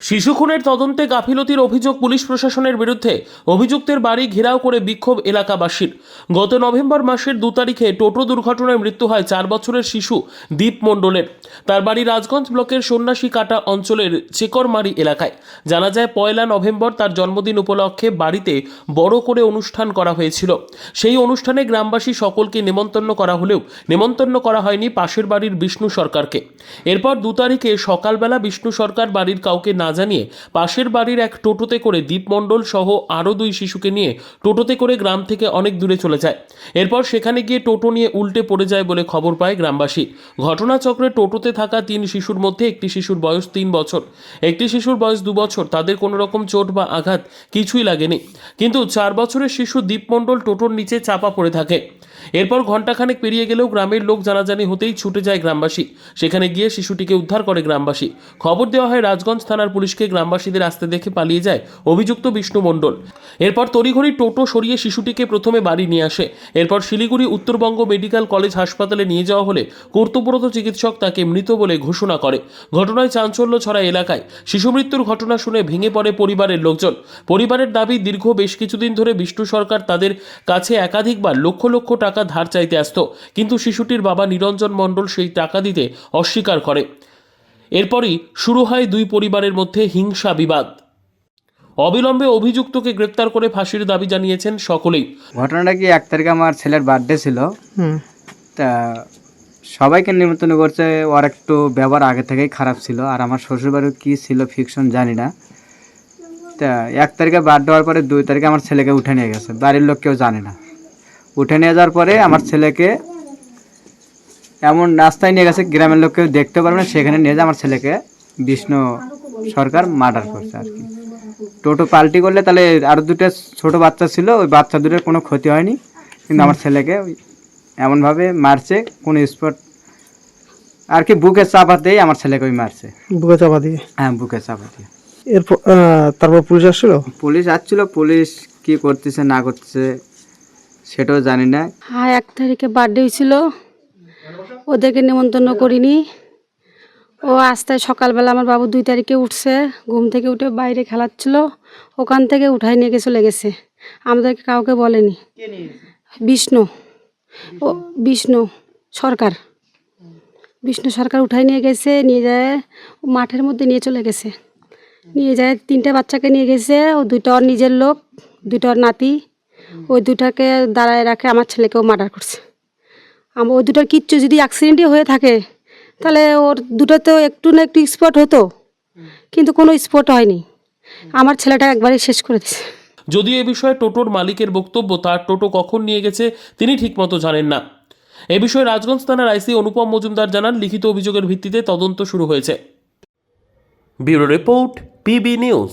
শিশু খুনের তদন্তে গাফিলতির অভিযোগ পুলিশ প্রশাসনের বিরুদ্ধে। অভিযুক্তের বাড়ি ঘেরাও করে বিক্ষোভ এলাকাবাসীর। গত নভেম্বর মাসের দু তারিখে টোটো দুর্ঘটনায় মৃত্যু হয় চার বছরের শিশু দীপ মণ্ডলের। তার বাড়ি রাজগঞ্জ ব্লকের সন্ন্যাসী কাটা অঞ্চলের চেকরমারি এলাকায়। জানা যায়, পয়লা নভেম্বর তার জন্মদিন উপলক্ষে বাড়িতে বড় করে অনুষ্ঠান করা হয়েছিল। সেই অনুষ্ঠানে গ্রামবাসী সকলকে নেমন্তন্ন করা হলেও নেমন্তন্ন করা হয়নি পাশের বাড়ির বিষ্ণু সরকারকে। এরপর দু তারিখে সকালবেলা বিষ্ণু সরকার বাড়ির কাউকে না জানিয়ে পাশের বাড়ির এক টোটোতে করে দীপ মণ্ডল সহ আরও দুই শিশুকে নিয়ে টোটোতে করে গ্রাম থেকে অনেক দূরে চলে যায়। এরপর সেখানে গিয়ে টোটো নিয়ে উল্টে পড়ে যায় বলে খবর পায় গ্রামবাসী। ঘটনাচক্রে টোটোতে থাকা তিন শিশুর মধ্যে একটি শিশুর বয়স তিন বছর। একটি শিশুর বয়স দু বছর, তাদের কোনো রকম চোট বা আঘাত কিছুই লাগেনি। কিন্তু চার বছরের শিশু দীপ মণ্ডল টোটোর নিচে চাপা পড়ে থাকে। এরপর ঘণ্টাখানেক পেরিয়ে গেলেও গ্রামের লোক জানাজানি হতেই ছুটে যায় গ্রামবাসী। সেখানে গিয়ে শিশুটিকে উদ্ধার করে গ্রামবাসী। খবর দেওয়া হয় রাজগঞ্জ থানার পুলিশকে গ্রামবাসীদের আসতে দেখে পালিয়ে যায় অভিযুক্ত বিষ্ণু মণ্ডল। এরপর তড়িঘড়ি টোটো সরিয়ে শিশুটিকে প্রথমে বাড়ি নিয়ে আসে। এরপর শিলিগুড়ি উত্তরবঙ্গ মেডিকেল কলেজ হাসপাতালে নিয়ে যাওয়া হলে কর্তব্যরত চিকিৎসক তাকে মৃত বলে ঘোষণা করে। ঘটনায় চাঞ্চল্য ছড়া এলাকায়। শিশু মৃত্যুর ঘটনা শুনে ভেঙে পড়ে পরিবারের লোকজন। পরিবারের দাবি, দীর্ঘ বেশ কিছুদিন ধরে বিষ্ণু সরকার তাদের কাছে একাধিকবার লক্ষ লক্ষ টাকা ধার চাইতে আসত কিন্তু শিশুটির বাবা নিরঞ্জন মণ্ডল সেই টাকা দিতে অস্বীকার করে। এরপরই শুরু হয় দুই পরিবারের মধ্যে হিংসা বিবাদ। অবিলম্বে অভিযুক্তকে গ্রেপ্তার করে ফাঁসির দাবি জানিয়েছেন সকলেই। ঘটনাটা কি এক তারিখে আমার ছেলের বার্থডে ছিল? তা সবাইকে নিমন্ত্রণ করছে ওর একটু ব্যবহার আগে থেকেই খারাপ ছিল আর আমার শ্বশুরবাড়ির কী ছিল ফিকশন জানি না। তা এক তারিখে বার্থডে হওয়ার পরে দুই তারিখে আমার ছেলেকে উঠে নিয়ে গেছে বাড়ির লোক কেউ জানে না। উঠে নিয়ে যাওয়ার পরে আমার ছেলেকে এমন রাস্তায় নিয়ে গেছে গ্রামের লোক কেউ দেখতে পারবে না সেখানে নিয়ে যায় আমার ছেলেকে। বিষ্ণু সরকার মার্ডার করছে আর কি। টোটো পাল্টি করলে তাহলে আরও দুটো ছোট বাচ্চা ছিল ওই বাচ্চা দুটোর কোনো ক্ষতি হয়নি। কিন্তু আমার ছেলেকে ওই এমনভাবে মারছে কোনো স্পট আর কি বুকে চাপাতেই আমার ছেলেকে ওই মারছে। বুকে চাপা দিয়ে? হ্যাঁ বুকে চাপা দিয়ে। এরপর তারপর পুলিশ আসছিল? পুলিশ আসছিল পুলিশ কি করতেছে না করতেছে সেটাও জানি না। হ্যাঁ এক তারিখে বার্থডে হয়েছিল। ওদেরকে নেমন্তন্ন করিনি। ও আসতে সকালবেলা আমার বাবু দুই তারিখে উঠছে ঘুম থেকে উঠে বাইরে খেলাচ্ছিল ওখান থেকে উঠাই নিয়ে গিয়ে চলে গেছে। আমাদেরকে কাউকে বলেনি। বিষ্ণু। ও বিষ্ণু সরকার। বিষ্ণু সরকার উঠাই নিয়ে গেছে নিয়ে যায় ও মাঠের মধ্যে নিয়ে চলে গেছে। নিয়ে যায় তিনটে বাচ্চাকে নিয়ে গেছে ও দুইটা ওর নিজের লোক দুইটা ওর নাতি ওই দুটাকে দাঁড়ায় রাখে আমার ছেলেকেও মার্ডার করছে। আমার ওই দুটার কিচ্ছু যদি অ্যাক্সিডেন্টই হয়ে থাকে তাহলে ওর দুটোতেও একটু না একটু স্পট হতো। কিন্তু কোনো স্পট হয়নি। আমার ছেলেটা একবারে শেষ করে দিছে যদিও এ বিষয়ে টোটোর মালিকের বক্তব্য তার টোটো কখন নিয়ে গেছে তিনি ঠিকমতো জানেন না। এ বিষয়ে রাজগঞ্জ থানার আইসি অনুপম মজুমদার জানান লিখিত অভিযোগের ভিত্তিতে তদন্ত শুরু হয়েছে। Bureau report PB news.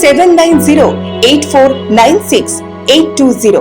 seven nine zero eight four nine six eight two zero